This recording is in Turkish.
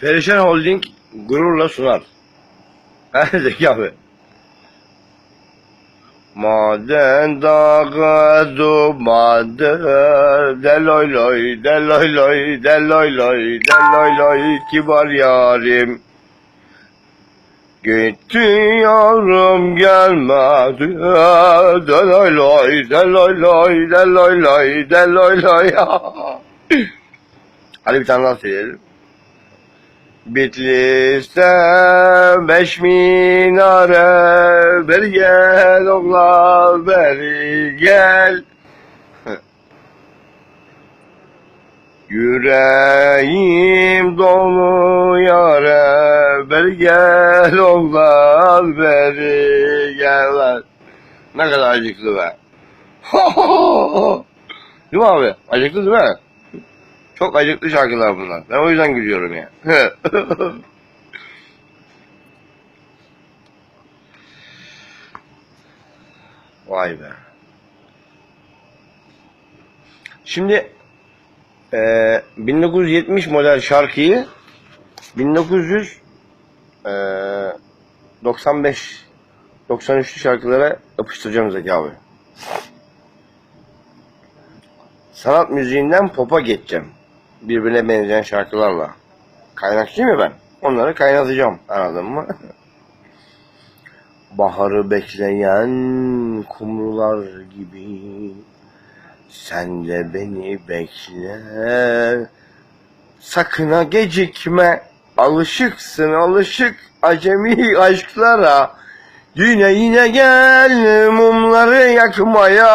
Perişan Holding gururla sunar. Zeki abi. Maden dağı dumandır Deloy loy, deloy loy, deloy loy, deloy loy Kibar yarim. Gitti yavrum gelmedi. Deloy loy, deloy loy, deloy loy, deloy loy. Hadi bir tane daha söyleyelim Bitlis'te beş minare Beri gel oğlan beri gel Yüreğim dolu yare Beri gel oğlan beri gel. Ne kadar acıklı be Değil mi abi? Acıklı değil mi? Çok acıklı şarkılar bunlar. Ben o yüzden gülüyorum ya. Vay be. Şimdi eee 1970 model şarkıyı 1995 93'lü şarkılara yapıştıracağım Zeki abi. Sanat müziğinden pop'a geçeceğim. Birbirine benzeyen şarkılarla. Kaynakçı mı ben? Onları kaynatacağım. Anladın mı? Baharı bekleyen kumrular gibi Sen de beni bekle Sakın ha gecikme Alışıksın alışık acemi aşklara Yine yine gel mumları yakmaya